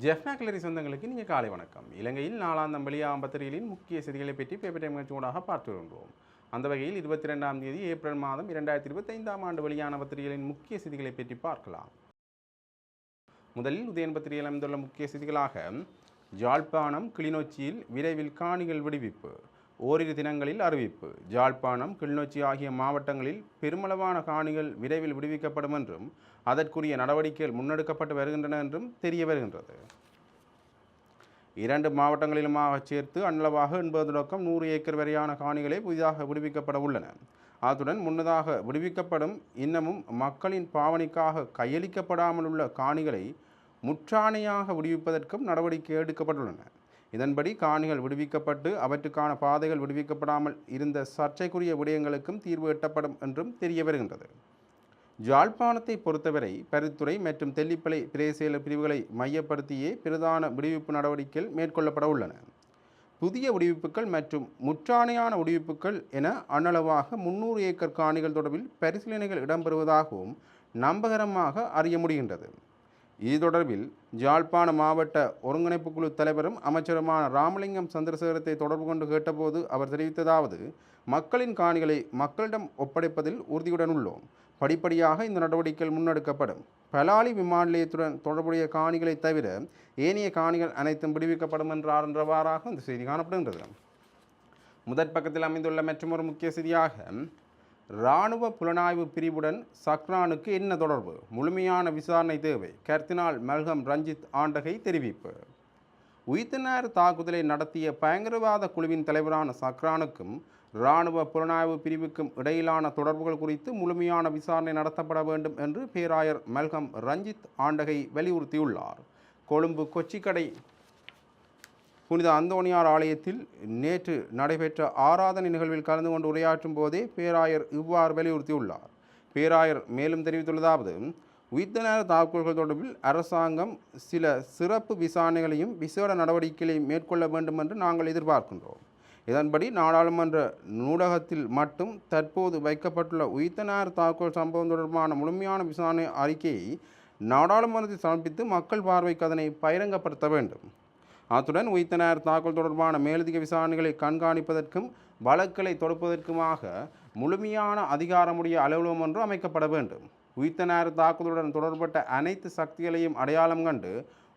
ஜெஃப்னா கிளரி சொந்தங்களுக்கு நீங்கள் காலை வணக்கம். இலங்கையில் நாலாம் வெளியாகும் பத்திரிகைகளின் முக்கிய செய்திகளை பற்றி பேப்பர் டைம் நிகழ்ச்சியோடாக பார்த்து வருகிறோம் அந்த வகையில் இருபத்தி ரெண்டாம் தேதி ஏப்ரல் மாதம் இரண்டாயிரத்தி இருபத்தைந்தாம் ஆண்டு வெளியான பத்திரிகைகளின் முக்கிய செய்திகளை பற்றி பார்க்கலாம். முதலில் உதயன் பத்திரிகையில் அமைந்துள்ள முக்கிய செய்திகளாக ஜாழ்ப்பாணம் கிளிநொச்சியில் விரைவில் காணிகள் விடுவிப்பு ஓரிரு தினங்களில் அறிவிப்பு. ஜாழ்ப்பாணம் கிளிநொச்சி ஆகிய மாவட்டங்களில் பெருமளவான காணிகள் விரைவில் விடுவிக்கப்படும் என்றும் அதற்குரிய நடவடிக்கைகள் முன்னெடுக்கப்பட்டு வருகின்றன என்றும் தெரிய வருகின்றது. இரண்டு மாவட்டங்களிலுமாக சேர்த்து அன்னளவாக எண்பது தொடக்கம் நூறு ஏக்கர் வரையான காணிகளை புதிதாக விடுவிக்கப்பட உள்ளன. அத்துடன் முன்னதாக விடுவிக்கப்படும் இன்னமும் மக்களின் பாவனைக்காக கையளிக்கப்படாமல் உள்ள காணிகளை முற்றாணையாக விடுவிப்பதற்கும் நடவடிக்கை எடுக்கப்பட்டுள்ளன. இதன்படி காணிகள் விடுவிக்கப்பட்டு அவற்றுக்கான பாதைகள் விடுவிக்கப்படாமல் இருந்த சர்ச்சைக்குரிய விடயங்களுக்கும் தீர்வு எட்டப்படும் என்றும் தெரிய வருகின்றது. ஜாழ்ப்பாணத்தை பொறுத்தவரை பரித்துறை மற்றும் தெல்லிப்பளை பிரேசேல பிரிவுகளை மையப்படுத்தியே பிரதான விடுவிப்பு நடவடிக்கைகள் மேற்கொள்ளப்பட உள்ளன. புதிய விடுவிப்புகள் மற்றும் முற்றாணையான விடுவிப்புகள் என அண்ணளவாக முன்னூறு ஏக்கர் காணிகள் தொடர்பில் பரிசீலனைகள் இடம்பெறுவதாகவும் நம்பகரமாக அறிய முடிகின்றது. இது தொடர்பில் ஜாழ்ப்பாண மாவட்ட ஒருங்கிணைப்பு குழு தலைவரும் அமைச்சருமான ராமலிங்கம் சந்திரசேகரத்தை தொடர்பு கொண்டு கேட்டபோது அவர் தெரிவித்ததாவது மக்களின் காணிகளை மக்களிடம் ஒப்படைப்பதில் உறுதியுடன் உள்ளோம். படிப்படியாக இந்த நடவடிக்கைகள் முன்னெடுக்கப்படும். பலாலி விமான நிலையத்துடன் தொடர்புடைய காணிகளை தவிர ஏனைய காணிகள் அனைத்தும் விடுவிக்கப்படும் என்றார் என்றவாறாக இந்த செய்தி காணப்படுகின்றது. முதற் பக்கத்தில் அமைந்துள்ள மற்றொரு முக்கிய செய்தியாக இராணுவ புலனாய்வு பிரிவுடன் சக்ரானுக்கு என்ன தொடர்பு? முழுமையான விசாரணை தேவை. கர்தினால் மல்கம் ரஞ்சித் ஆண்டகை தெரிவிப்பு. உயிர்த்தனார் தாக்குதலை நடத்திய பயங்கரவாத குழுவின் தலைவரான சக்ரானுக்கும் இராணுவ புலனாய்வு பிரிவுக்கும் இடையிலான தொடர்புகள் குறித்து முழுமையான விசாரணை நடத்தப்பட வேண்டும் என்று பேராயர் மல்கம் ரஞ்சித் ஆண்டகை வலியுறுத்தியுள்ளார். கொழும்பு கொச்சிக்கடை புனித அந்தோணியார் ஆலயத்தில் நேற்று நடைபெற்ற ஆராதனை நிகழ்வில் கலந்து கொண்டு உரையாற்றும் போதே பேராயர் இவ்வாறு வலியுறுத்தியுள்ளார். பேராயர் மேலும் தெரிவித்துள்ளதாவது உயிர்த்தநேர தாக்குதல்கள் தொடர்பில் அரசாங்கம் சில சிறப்பு விசாரணைகளையும் விசேட நடவடிக்கைகளையும் மேற்கொள்ள வேண்டும் என்று நாங்கள் எதிர்பார்க்கின்றோம். இதன்படி நாடாளுமன்ற நூலகத்தில் மட்டும் தற்போது வைக்கப்பட்டுள்ள உயிர்த்தனார் தாக்குதல் சம்பவம் தொடர்பான முழுமையான விசாரணை அறிக்கையை நாடாளுமன்றத்தில் சமர்ப்பித்து மக்கள் பார்வைக்கு அதனை பகிரங்கப்படுத்த வேண்டும். அத்துடன் உயிர்த்தனார் தாக்குதல் தொடர்பான மேலதிக விசாரணைகளை கண்காணிப்பதற்கும் வழக்குகளை தொடுப்பதற்குமாக முழுமையான அதிகாரமுடைய அலுவலகம் ஒன்று அமைக்கப்பட வேண்டும். உயிர்த்தனார் தாக்குதலுடன் தொடர்பட்ட அனைத்து சக்திகளையும் அடையாளம் கண்டு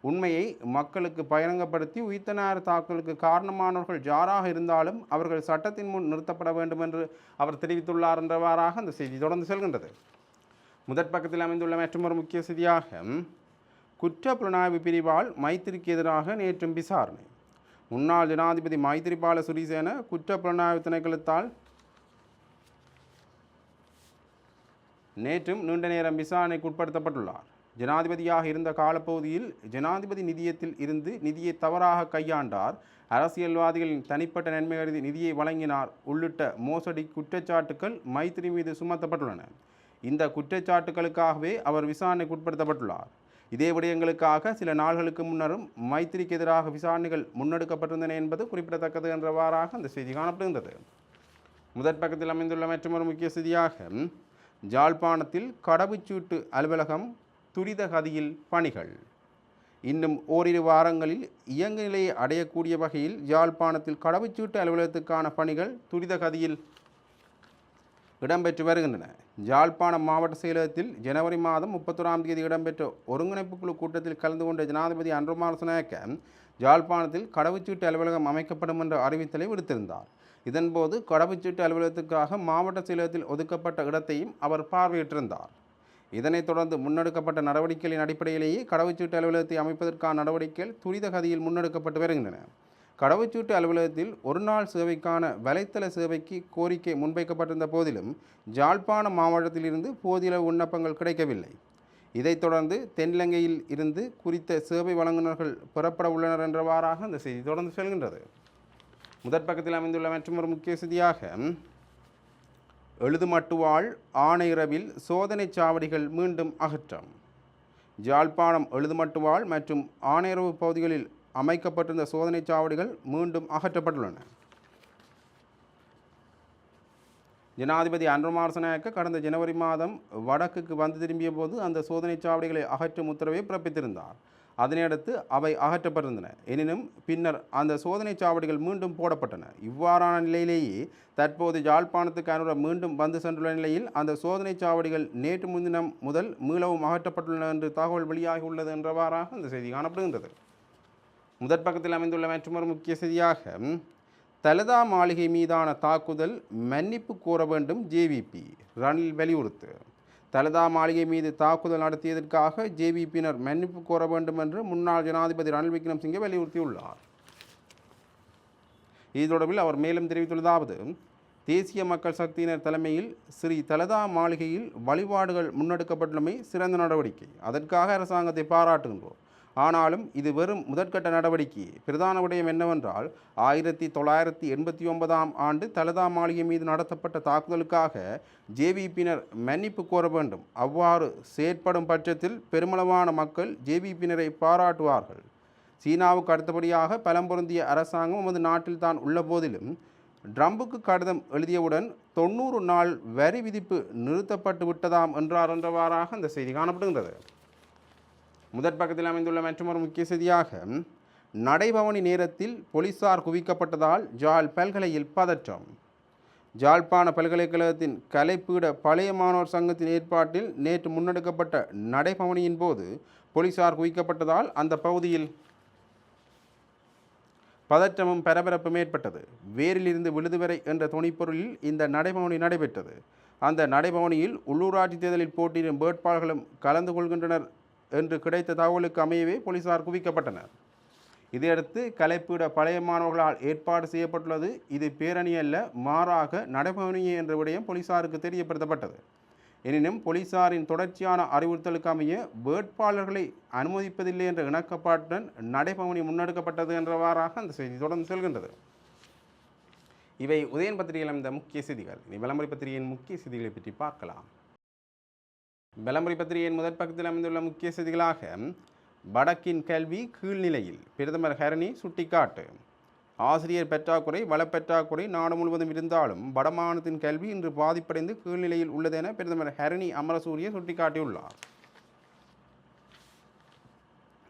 உண்மையை மக்களுக்கு பயணங்கப்படுத்தி உயிர்த்தனார் தாக்குதலுக்கு காரணமானவர்கள் ஜாராக இருந்தாலும் அவர்கள் சட்டத்தின் முன் நிறுத்தப்பட வேண்டும் என்று அவர் தெரிவித்துள்ளார் என்றவாறாக அந்த செய்தி தொடர்ந்து செல்கின்றது. முதற் பக்கத்தில் அமைந்துள்ள மற்றொரு முக்கிய செய்தியாக குற்ற புலனாய்வு பிரிவால் மைத்திரிக்கு எதிராக நேற்றும் விசாரணை. முன்னாள் ஜனாதிபதி மைத்திரிபால சுரிசேன குற்ற புலனாய்வு திணைக்களத்தால் நேற்றும் நீண்ட நேரம் விசாரணைக்கு உட்படுத்தப்பட்டுள்ளார். ஜனாதிபதியாக இருந்த காலப்பகுதியில் ஜனாதிபதி நிதியத்தில் இருந்து நிதியை தவறாக கையாண்டார். அரசியல்வாதிகளின் தனிப்பட்ட நன்மை கருதி நிதியை வழங்கினார். உள்ளிட்ட மோசடி குற்றச்சாட்டுக்கள் மைத்திரி மீது சுமத்தப்பட்டுள்ளன. இந்த குற்றச்சாட்டுகளுக்காகவே அவர் விசாரணைக்கு உட்படுத்தப்பட்டுள்ளார். இதே விடயங்களுக்காக சில நாள்களுக்கு முன்னரும் மைத்திரிக்கு எதிராக விசாரணைகள் முன்னெடுக்கப்பட்டிருந்தன என்பது குறிப்பிடத்தக்கது என்றவாறாக அந்த செய்தி காணப்படுகின்றது. முதற் பக்கத்தில் அமைந்துள்ள மற்றொரு முக்கிய செய்தியாக ஜாழ்ப்பாணத்தில் கடவுச்சீட்டு அலுவலகம் துரித கதியில் பணிகள். இன்னும் ஓரிரு வாரங்களில் இயங்கு நிலையை அடையக்கூடிய வகையில் யாழ்ப்பாணத்தில் கடவுச்சீட்டு அலுவலகத்துக்கான பணிகள் துரித கதியில் இடம்பெற்று வருகின்றன. யாழ்ப்பாணம் மாவட்ட செயலகத்தில் ஜனவரி மாதம் முப்பத்தொராம் தேதி இடம்பெற்ற ஒருங்கிணைப்பு குழு கூட்டத்தில் கலந்து கொண்ட ஜனாதிபதி அன்ருமார் சுனாக்க யாழ்ப்பாணத்தில் கடவுச்சீட்டு அலுவலகம் அமைக்கப்படும் என்ற அறிவித்தலை விடுத்திருந்தார். இதன்போது கடவுச்சீட்டு அலுவலகத்துக்காக மாவட்ட செயலகத்தில் ஒதுக்கப்பட்ட இடத்தையும் அவர் பார்வையிட்டிருந்தார். இதனைத் தொடர்ந்து முன்னெடுக்கப்பட்ட நடவடிக்கைகளின் அடிப்படையிலேயே கடவுச்சீட்டு அலுவலகத்தை அமைப்பதற்கான நடவடிக்கைகள் துரித கதியில் முன்னெடுக்கப்பட்டு வருகின்றன. கடவுச்சீட்டு அலுவலகத்தில் ஒருநாள் சேவைக்கான வலைத்தள சேவைக்கு கோரிக்கை முன்வைக்கப்பட்டிருந்த போதிலும் ஜாழ்ப்பாண மாவட்டத்திலிருந்து போதிய விண்ணப்பங்கள் கிடைக்கவில்லை. இதைத் தொடர்ந்து தென்னிலங்கையில் இருந்து குறித்த சேவை வழங்குநர்கள் பெறப்பட உள்ளனர் என்றவாறாக அந்த செய்தி தொடர்ந்து செல்கின்றது. முதற் பக்கத்தில் அமைந்துள்ள மற்றொரு முக்கிய செய்தியாக எழுதுமட்டுவாள் ஆணையரவில் சோதனைச் சாவடிகள் மீண்டும் அகற்றம். ஜாழ்ப்பாணம் எழுதுமட்டுவாள் மற்றும் ஆணையரவு பகுதிகளில் அமைக்கப்பட்டிருந்த சோதனைச் சாவடிகள் மீண்டும் அகற்றப்பட்டுள்ளன. ஜனாதிபதி அன்ருமாரசனாக்க கடந்த ஜனவரி மாதம் வடக்குக்கு வந்து திரும்பிய போது அந்த சோதனைச் சாவடிகளை அகற்றும் உத்தரவை பிறப்பித்திருந்தார். அதனையடுத்து அவை அகற்றப்பட்டிருந்தன. எனினும் பின்னர் அந்த சோதனைச் சாவடிகள் மீண்டும் போடப்பட்டன. இவ்வாறான நிலையிலேயே தற்போது யாழ்ப்பாணத்துக்கு அனுர மீண்டும் வந்து சென்றுள்ள நிலையில் அந்த சோதனைச் சாவடிகள் நேற்று முன்தினம் முதல் மீளவும் அகற்றப்பட்டுள்ளன என்று தகவல் வெளியாகி உள்ளது என்றவாறாக அந்த செய்தி காணப்படுகின்றது. முதற் பக்கத்தில் அமைந்துள்ள மற்றொரு முக்கிய செய்தியாக தலதா மாளிகை மீதான தாக்குதல் மன்னிப்பு கோர வேண்டும் ஜேவிபி ரணில் வலியுறுத்து. தலதா மாளிகை மீது தாக்குதல் நடத்தியதற்காக ஜேவிபியினர் மன்னிப்பு கோர வேண்டும் என்று முன்னாள் ஜனாதிபதி ரணில் விக்ரம்சிங்கை வலியுறுத்தியுள்ளார். இது தொடர்பில் அவர் மேலும் தெரிவித்துள்ளதாவது தேசிய மக்கள் சக்தியினர் தலைமையில் ஸ்ரீ தலதா மாளிகையில் வழிபாடுகள் முன்னெடுக்கப்பட்டுள்ளமை சிறந்த நடவடிக்கை. அதற்காக அரசாங்கத்தை பாராட்டுகின்றோம். ஆனாலும் இது வெறும் முதற்கட்ட நடவடிக்கை. பிரதான விடயம் என்னவென்றால் ஆயிரத்தி தொள்ளாயிரத்தி எண்பத்தி ஒன்பதாம் ஆண்டு தலதா மாளிகை மீது நடத்தப்பட்ட தாக்குதலுக்காக ஜேவிபியினர் மன்னிப்பு கோர வேண்டும். அவ்வாறு செயற்படும் பட்சத்தில் பெருமளவான மக்கள் ஜேவிபியினரை பாராட்டுவார்கள். சீனாவுக்கு அடுத்தபடியாக பலம் பொருந்திய அரசாங்கம் நமது நாட்டில் தான் உள்ள போதிலும் ட்ரம்புக்கு கடிதம் எழுதியவுடன் தொண்ணூறு நாள் வரி விதிப்பு நிறுத்தப்பட்டு விட்டதாம் என்றார் என்றவாறாக அந்த செய்தி காணப்படுகின்றது. முதற் பக்கத்தில் அமைந்துள்ள மற்றொரு முக்கிய செய்தியாக நடைபவனி நேரத்தில் போலீசார் குவிக்கப்பட்டதால் ஜால் பல்கலையில் பதற்றம். ஜாழ்ப்பாண பல்கலைக்கழகத்தின் கலைப்பீட பழைய மாணவர் சங்கத்தின் ஏற்பாட்டில் நேற்று முன்னெடுக்கப்பட்ட நடைபவனியின் போது போலீசார் குவிக்கப்பட்டதால் அந்த பகுதியில் பதற்றமும் பரபரப்பும் ஏற்பட்டது. வேரிலிருந்து விழுது வரை என்ற துணைப்பொருளில் இந்த நடைபவனி நடைபெற்றது. அந்த நடைபவனியில் உள்ளூராட்சி தேர்தலில் போட்டியிடும் வேட்பாளர்களும் கலந்து கொள்கின்றனர். என்று கிடைத்த தகவலுக்கு அமையவே போலீசார் குவிக்கப்பட்டனர். இதையடுத்து கலைப்பீட பழைய மாணவர்களால் ஏற்பாடு செய்யப்பட்டுள்ளது. இது பேரணி அல்ல மாறாக நடைபவனியே என்ற விடயம் போலீசாருக்கு தெரியப்படுத்தப்பட்டது. எனினும் போலீசாரின் தொடர்ச்சியான அறிவுறுத்தலுக்கு அமைய வேட்பாளர்களை அனுமதிப்பதில்லை என்ற இணக்கப்பாட்டுடன் நடைபவனி முன்னெடுக்கப்பட்டது என்றவாறாக அந்த செய்தி தொடர்ந்து செல்கின்றது. இவை உதயன் பத்திரிகையில் அமைந்த முக்கிய செய்திகள். இனி விளம்பர பத்திரிகையின் முக்கிய செய்திகளை பற்றி பார்க்கலாம். விளம்பர பத்திரிகையின் முதற் பக்கத்தில் அமைந்துள்ள முக்கிய செய்திகளாக வடக்கின் கல்வி கீழ்நிலையில் பிரதமர் ஹரணி சுட்டிக்காட்டு. ஆசிரியர் பற்றாக்குறை வளப்பற்றாக்குறை நாடு முழுவதும் இருந்தாலும் வடமாநிலத்தின் கல்வி இன்று பாதிப்படைந்து கீழ்நிலையில் உள்ளதென பிரதமர் ஹரணி அமரசூரிய சுட்டிக்காட்டியுள்ளார்.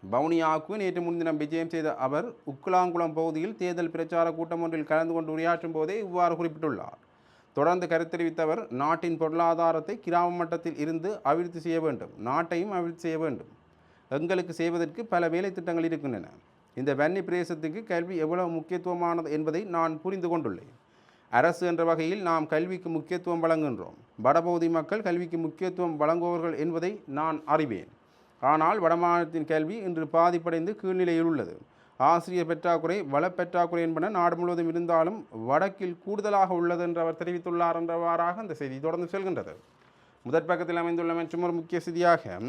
வவுனியாவுக்கு நேற்று முன்தினம் விஜயம் செய்த அவர் உக்குலாங்குளம் பகுதியில் தேர்தல் பிரச்சார கூட்டம் ஒன்றில் கலந்து கொண்டு உரையாற்றும் போதே இவ்வாறு குறிப்பிட்டுள்ளார். தொடர்ந்து கருத்தெரிவித்த அவர் நாட்டின் பொருளாதாரத்தை கிராம மட்டத்தில் இருந்து அபிவிருத்தி செய்ய வேண்டும் நாட்டையும் அபிவிருத்தி செய்ய வேண்டும். எங்களுக்கு செய்வதற்கு பல வேலை திட்டங்கள் இருக்கின்றன. இந்த வன்னி பிரதேசத்துக்கு கல்வி எவ்வளவு முக்கியத்துவமானது என்பதை நான் புரிந்து கொண்டுள்ளேன். அரசு என்ற வகையில் நாம் கல்விக்கு முக்கியத்துவம் வழங்குகின்றோம். வடபகுதி மக்கள் கல்விக்கு முக்கியத்துவம் வழங்குபவர்கள் என்பதை நான் அறிவேன். ஆனால் வடமாநிலத்தின் கல்வி இன்று பாதிப்படைந்து கீழ்நிலையில் உள்ளது. ஆசிரியர் பற்றாக்குறை வளப்பெற்றாக்குறை என்பன நாடு முழுவதும் இருந்தாலும் வடக்கில் கூடுதலாக உள்ளது என்று அவர் தெரிவித்துள்ளார் என்றவாறாக அந்த செய்தி தொடர்ந்து செல்கின்றது. முதற் பக்கத்தில் அமைந்துள்ள மற்றும் ஒரு முக்கிய செய்தியாக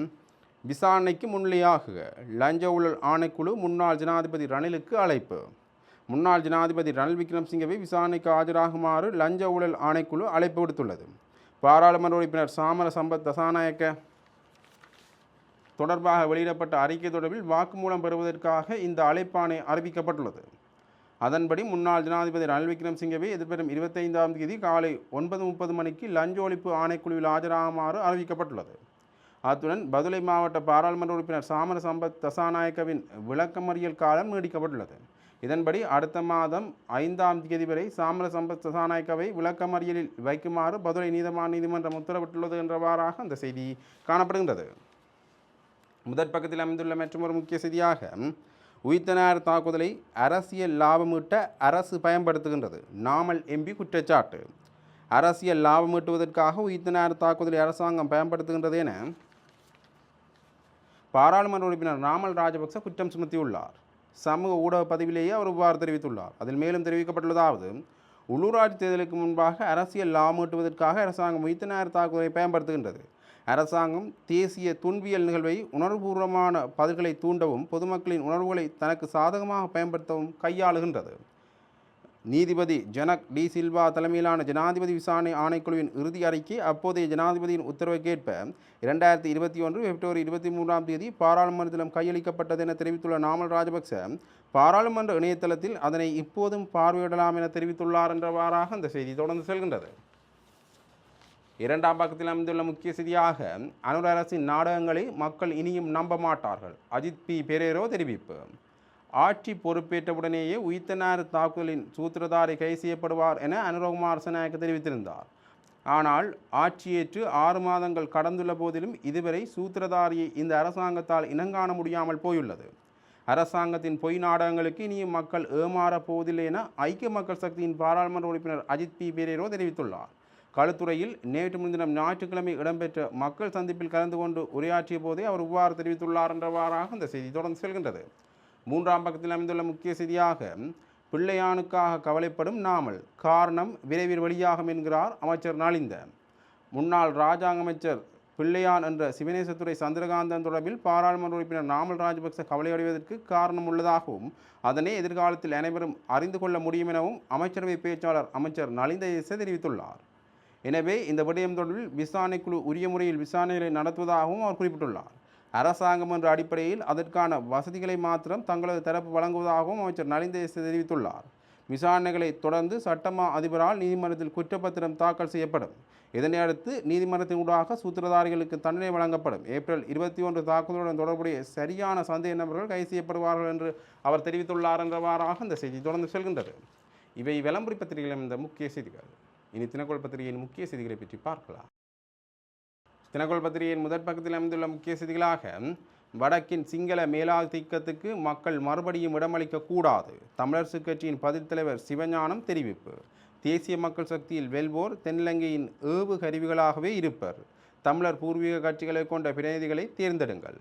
விசாரணைக்கு முன்னிலையாகுக லஞ்ச ஊழல் ஆணைக்குழு முன்னாள் ஜனாதிபதி ரணிலுக்கு அழைப்பு. முன்னாள் ஜனாதிபதி ரணில் விக்ரம்சிங்கவை விசாரணைக்கு ஆஜராகுமாறு லஞ்ச ஊழல் ஆணைக்குழு அழைப்பு விடுத்துள்ளது. பாராளுமன்ற உறுப்பினர் சாமர சம்பத் தசாநாயக்க தொடர்பாக வெளியிடப்பட்ட அறிக்கை தொடர்பில் வாக்குமூலம் பெறுவதற்காக இந்த அழைப்பாணை அறிவிக்கப்பட்டுள்ளது. அதன்படி முன்னாள் ஜனாதிபதி ரணில் விக்ரம்சிங்கவை எதிர்வரும் இருபத்தைந்தாம் தேதி காலை ஒன்பது முப்பது மணிக்கு லஞ்ச ஒழிப்பு ஆணைக்குழுவில் ஆஜராகுமாறு அறிவிக்கப்பட்டுள்ளது. அத்துடன் பதுளை மாவட்ட பாராளுமன்ற உறுப்பினர் சாமர சம்பத் தசாநாயக்கவின் விளக்கமறியல் காலம் நீடிக்கப்பட்டுள்ளது. இதன்படி அடுத்த மாதம் ஐந்தாம் தேதி வரை சாமர சம்பத் தசாநாயக்கவை விளக்கமறியலில் வைக்குமாறு பதுளை நீதமான நீதிமன்றம் உத்தரவிட்டுள்ளது என்றவாறாக அந்த செய்தி காணப்படுகின்றது. முதற் பக்கத்தில் அமைந்துள்ள மற்றொரு முக்கிய செய்தியாக உயிர்த்தனார் தாக்குதலை அரசியல் லாபமீட்ட அரசு பயன்படுத்துகின்றது. நாமல் எம்பி குற்றச்சாட்டு. அரசியல் லாபமீட்டுவதற்காக உயிர்த்தனார் தாக்குதலை அரசாங்கம் பயன்படுத்துகின்றது என பாராளுமன்ற உறுப்பினர் நாமல் ராஜபக்ச குற்றம் சுமத்தியுள்ளார். சமூக ஊடக பதிவிலேயே அவர் இவ்வாறு தெரிவித்துள்ளார். அதில் மேலும் தெரிவிக்கப்பட்டுள்ளதாவது உள்ளூராட்சி தேர்தலுக்கு முன்பாக அரசியல் லாபமீட்டுவதற்காக அரசாங்கம் உயிர்த்தனார் தாக்குதலை பயன்படுத்துகின்றது. அரசாங்கம் தேசிய துன்பியல் நிகழ்வை உணர்வுபூர்வமான பதில்களை தூண்டவும் பொதுமக்களின் உணர்வுகளை தனக்கு சாதகமாக பயன்படுத்தவும் கையாளுகின்றது. நீதிபதி ஜனக் டி சில்வா தலைமையிலான ஜனாதிபதி விசாரணை ஆணைக்குழுவின் இறுதி அறிக்கை அப்போதைய ஜனாதிபதியின் உத்தரவுக்கேற்ப இரண்டாயிரத்தி இருபத்தி ஒன்று பிப்ரவரி இருபத்தி மூன்றாம் தேதி பாராளுமன்றத்திலும் கையளிக்கப்பட்டது என தெரிவித்துள்ள நாமல் ராஜபக்ச பாராளுமன்ற இணையதளத்தில் அதனை இப்போதும் பார்வையிடலாம் என தெரிவித்துள்ளார் என்றவாறாக அந்த செய்தி தொடர்ந்து செல்கின்றது. இரண்டாம் பக்கத்தில் அமைந்துள்ள முக்கிய செய்தியாக அனுர அரசின் நாடகங்களை மக்கள் இனியும் நம்ப மாட்டார்கள். அஜித் பி. பெரேரோ தெரிவிப்பு. ஆட்சி பொறுப்பேற்றவுடனேயே உயிர்த்தனார் தாக்குதலின் சூத்திரதாரி கைது செய்யப்படுவார் என அனுரகுமார் சனாயக்க தெரிவித்திருந்தார். ஆனால் ஆட்சியேற்று ஆறு மாதங்கள் கடந்துள்ள போதிலும் இதுவரை சூத்திரதாரியை இந்த அரசாங்கத்தால் இனங்காண முடியாமல் போயுள்ளது. அரசாங்கத்தின் பொய் நாடகங்களுக்கு இனியும் மக்கள் ஏமாறப் போவதில்லை என ஐக்கிய மக்கள் சக்தியின் பாராளுமன்ற உறுப்பினர் அஜித் பி. பெரேரோ தெரிவித்துள்ளார். களுத்துறையில் நேற்று முன்தினம் ஞாயிற்றுக்கிழமை இடம்பெற்ற மக்கள் சந்திப்பில் கலந்து கொண்டு உரையாற்றிய போதே அவர் இவ்வாறு தெரிவித்துள்ளார் என்றவாறாக இந்த செய்தி தொடர்ந்து செல்கின்றது. மூன்றாம் பக்கத்தில் அமைந்துள்ள முக்கிய செய்தியாக பிள்ளையானுக்காக கவலைப்படும் நாமல் காரணம் விரைவில் வெளியாகும் என்கிறார் அமைச்சர் நலிந்த. முன்னாள் ராஜாங்க அமைச்சர் பிள்ளையான் என்ற சிவனேசத்துறை சந்திரகாந்தன் தொடர்பில் பாராளுமன்ற உறுப்பினர் நாமல் ராஜபக்ச கவலையடைவதற்கு காரணம் உள்ளதாகவும் அதனை எதிர்காலத்தில் அனைவரும் அறிந்து கொள்ள முடியும் எனவும் அமைச்சரவை பேச்சாளர் அமைச்சர் நலிந்த இசை தெரிவித்துள்ளார். எனவே இந்த விடயம் தொடர்பில் விசாரணை குழு உரிய முறையில் விசாரணைகளை நடத்துவதாகவும் அவர் குறிப்பிட்டுள்ளார். அரசாங்கம் என்ற அடிப்படையில் அதற்கான வசதிகளை மாத்திரம் தங்களது தரப்பு வழங்குவதாகவும் அமைச்சர் நலிந்த தெரிவித்துள்ளார். விசாரணைகளை தொடர்ந்து சட்டமா அதிபரால் நீதிமன்றத்தில் குற்றப்பத்திரம் தாக்கல் செய்யப்படும். இதனை அடுத்து நீதிமன்றத்தின் ஊடாக சூத்திரதாரிகளுக்கு தண்டனை வழங்கப்படும். ஏப்ரல் இருபத்தி ஒன்று தாக்குதலுடன் தொடர்புடைய சரியான சந்தேக நபர்கள் கைது செய்யப்படுவார்கள் என்று அவர் தெரிவித்துள்ளார் என்றவாறாக இந்த செய்தி தொடர்ந்து செல்கின்றது. இவை விளம்பரி பத்திரிகையில் இந்த முக்கிய செய்திகள். இனி தினக்கோள் பத்திரிகையின் முக்கிய செய்திகளை பற்றி பார்க்கலாம். தினக்கோள் பத்திரிகையின் முதற் பக்கத்தில் அமைந்துள்ள முக்கிய செய்திகளாக வடக்கின் சிங்கள மேலாதிக்கத்துக்கு மக்கள் மறுபடியும் இடமளிக்க கூடாது. தமிழரசு கட்சியின் பதில் தலைவர் சிவஞானம் தெரிவிப்பு. தேசிய மக்கள் சக்தியில் வெல்வோர் தென்னிலங்கையின் ஏவு கருவிகளாகவே இருப்பர். தமிழர் பூர்வீக கட்சிகளை கொண்ட பிரதிநிதிகளை தேர்ந்தெடுங்கள்.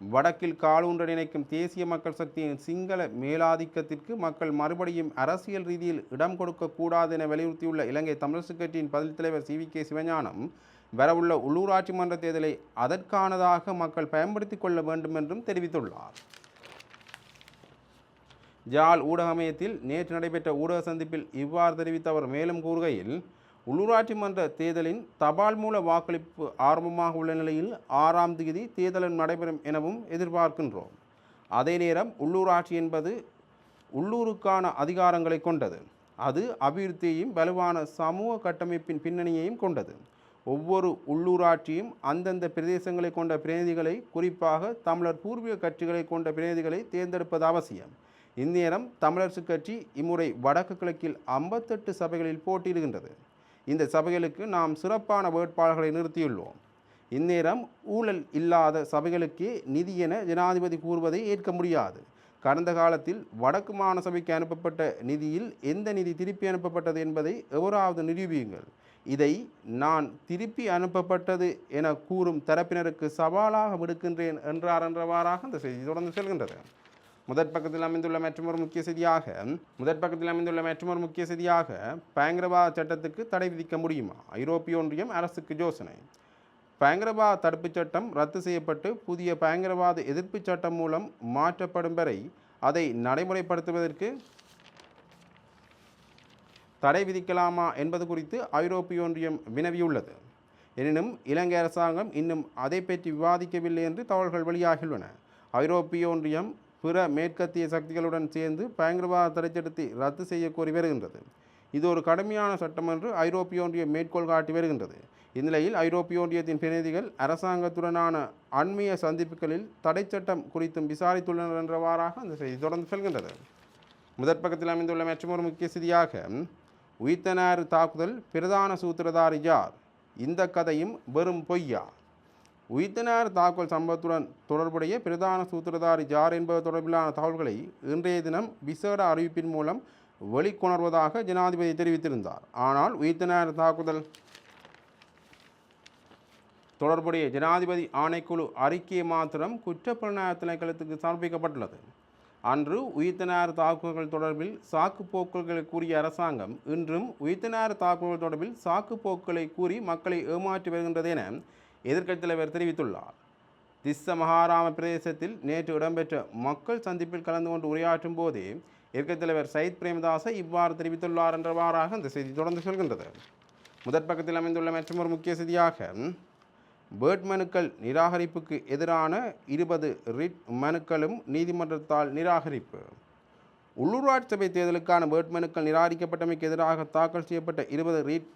வடக்கில் காலூன்ற நினைக்கும் தேசிய மக்கள் சக்தியின் சிங்கள மேலாதிக்கத்திற்கு மக்கள் மறுபடியும் அரசியல் ரீதியில் இடம் கொடுக்கக்கூடாது என வலியுறுத்தியுள்ள இலங்கை தமிழரசுக் கட்சியின் பதில் தலைவர் சி வி கே சிவஞானம் வரவுள்ள உள்ளூராட்சி மன்ற தேர்தலை அதற்கானதாக மக்கள் பயன்படுத்தி கொள்ள வேண்டும் என்றும் தெரிவித்துள்ளார். ஜால் ஊடக அமையத்தில் நேற்று நடைபெற்ற ஊடக சந்திப்பில் இவ்வாறு தெரிவித்த அவர் மேலும் கூறுகையில் உள்ளூராட்சி மன்ற தேர்தலின் தபால் மூல வாக்களிப்பு ஆரம்பமாக உள்ள நிலையில் ஆறாம் தேதி தேர்தலும் நடைபெறும் எனவும் எதிர்பார்க்கின்றோம். அதே நேரம் உள்ளூராட்சி என்பது உள்ளூருக்கான அதிகாரங்களை கொண்டது. அது அபிவிருத்தியையும் வலுவான சமூக கட்டமைப்பின் பின்னணியையும் கொண்டது. ஒவ்வொரு உள்ளூராட்சியும் அந்தந்த பிரதேசங்களை கொண்ட பிரதிநிதிகளை குறிப்பாக தமிழர் பூர்வீக கட்சிகளை கொண்ட பிரதிநிதிகளை தேர்ந்தெடுப்பது அவசியம். இந்நேரம் தமிழரசு கட்சி இம்முறை வடக்கு கிழக்கில் ஐம்பத்தெட்டு சபைகளில் போட்டியிடுகின்றது. இந்த சபைகளுக்கு நாம் சிறப்பான வேட்பாளர்களை நிறுத்தியுள்ளோம். இந்நேரம் ஊழல் இல்லாத சபைகளுக்கே நிதி என ஜனாதிபதி கூறுவதை ஏற்க முடியாது. கடந்த காலத்தில் வடக்கு மாகாண சபைக்கு அனுப்பப்பட்ட நிதியில் எந்த நிதி திருப்பி அனுப்பப்பட்டது என்பதை எவராவது நிரூபியுங்கள். இதை நான் திருப்பி அனுப்பப்பட்டது என கூறும் தரப்பினருக்கு சவாலாக விடுக்கின்றேன் என்றார் என்றவாறாக அந்த செய்தி தொடர்ந்து செல்கின்றது. முதற் பக்கத்தில் அமைந்துள்ள மற்றொரு முக்கிய செய்தியாக முதற் பக்கத்தில் அமைந்துள்ள மற்றொரு முக்கிய செய்தியாக பயங்கரவாத சட்டத்துக்கு தடை விதிக்க முடியுமா? ஐரோப்பிய ஒன்றியம் அரசுக்கு யோசனை. பயங்கரவாத தடுப்புச் சட்டம் ரத்து செய்யப்பட்டு புதிய பயங்கரவாத எதிர்ப்பு சட்டம் மூலம் மாற்றப்படும் வரை அதை நடைமுறைப்படுத்துவதற்கு தடை விதிக்கலாமா என்பது குறித்து ஐரோப்பிய ஒன்றியம் வினவியுள்ளது. எனினும் இலங்கை அரசாங்கம் இன்னும் அதை பற்றி விவாதிக்கவில்லை என்று தகவல்கள் வெளியாகியுள்ளன. ஐரோப்பிய ஒன்றியம் பிற மேற்கத்திய சக்திகளுடன் சேர்ந்து பயங்கரவாத தடைச்சட்டத்தை ரத்து செய்ய கோரி வருகின்றது. இது ஒரு கடுமையான சட்டம் என்று ஐரோப்பிய ஒன்றியம் மேற்கோள் காட்டி வருகின்றது. இந்நிலையில் ஐரோப்பிய ஒன்றியத்தின் பிரதிநிதிகள் அரசாங்கத்துடனான அண்மைய சந்திப்புகளில் தடைச்சட்டம் குறித்தும் விசாரித்துள்ளனர் என்றவாறாக அந்த செய்தி தொடர்ந்து செல்கின்றது. முதற் பக்கத்தில் அமைந்துள்ள மற்றொரு முக்கிய செய்தியாக உயிர்த்தனார் தாக்குதல் பிரதான சூத்திரதாரி யார்? இந்த கதையும் வெறும் பொய்யா? உயிர்த்தினார் தாக்குதல் சம்பவத்துடன் தொடர்புடைய பிரதான சூத்திரதாரி ஜார் என்பது தொடர்பிலான தகவல்களை இன்றைய தினம் விசேட அறிவிப்பின் மூலம் வெளிக்கொணர்வதாக ஜனாதிபதி தெரிவித்திருந்தார். ஆனால் உயிர்த்தினார் தாக்குதல் தொடர்புடைய ஜனாதிபதி ஆணைக்குழு அறிக்கை மாத்திரம் குற்றப்புலனாய்வு திணைக்களத்துக்கு சமர்ப்பிக்கப்பட்டுள்ளது. அன்று உயிர்த்தினார் தாக்குதல்கள் தொடர்பில் சாக்கு போக்குகளை கூறிய அரசாங்கம் இன்றும் உயிர்த்தினார் தாக்குதல்கள் தொடர்பில் சாக்கு போக்குகளை கூறி மக்களை ஏமாற்றி வருகின்றது என எதிர்க்கட்சித் தலைவர் தெரிவித்துள்ளார். திஸ்ஸ மகாராம பிரதேசத்தில் நேற்று இடம்பெற்ற மக்கள் சந்திப்பில் கலந்து கொண்டு உரையாற்றும் போதே எதிர்க்கட்சித் தலைவர் சயித் பிரேமதாச இவ்வாறு தெரிவித்துள்ளார் என்றவாறாக இந்த செய்தி தொடர்ந்து சொல்கின்றது. முதற் பக்கத்தில் அமைந்துள்ள மற்றொரு முக்கிய செய்தியாக பேர்ட் மனுக்கள் நிராகரிப்புக்கு எதிரான இருபது ரிட் மனுக்களும் நீதிமன்றத்தால் நிராகரிப்பு. உள்ளூராட்சி சபை தேர்தலுக்கான பேர்ட் மனுக்கள் நிராகரிக்கப்பட்டமைக்கு எதிராக தாக்கல் செய்யப்பட்ட இருபது ரிட்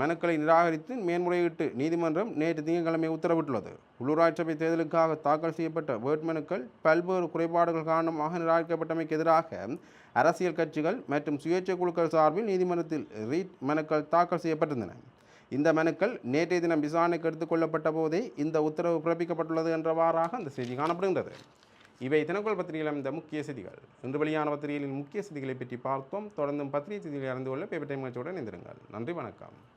மனுக்களை நிராகரித்து மேன்முறையீட்டு நீதிமன்றம் நேற்று திங்கட்கிழமை உத்தரவிட்டுள்ளது. உள்ளூராட்சி சபை தேர்தலுக்காக தாக்கல் செய்யப்பட்ட வேட்புமனுக்கள் பல்வேறு குறைபாடுகள் காரணமாக நிராகரிக்கப்பட்டமைக்கு எதிராக அரசியல் கட்சிகள் மற்றும் சுயேட்சை குழுக்கள் சார்பில் நீதிமன்றத்தில் ரீட் மனுக்கள் தாக்கல் செய்யப்பட்டிருந்தன. இந்த மனுக்கள் நேற்றைய தினம் விசாரணைக்கு எடுத்துக்கொள்ளப்பட்ட போதே இந்த உத்தரவு பிறப்பிக்கப்பட்டுள்ளது என்றவாறாக அந்த செய்தி காணப்படுகின்றது. இவை தினக்குள் பத்திரிகையில் இந்த முக்கிய செய்திகள். இன்று வெளியான பத்திரிகைகளின் முக்கிய செய்திகளை பற்றி பார்த்தோம். தொடர்ந்தும் பத்திரிகை செய்திகளை அறிந்து கொள்ள பேப்பர் டைம் இணைந்திருங்கள். நன்றி வணக்கம்.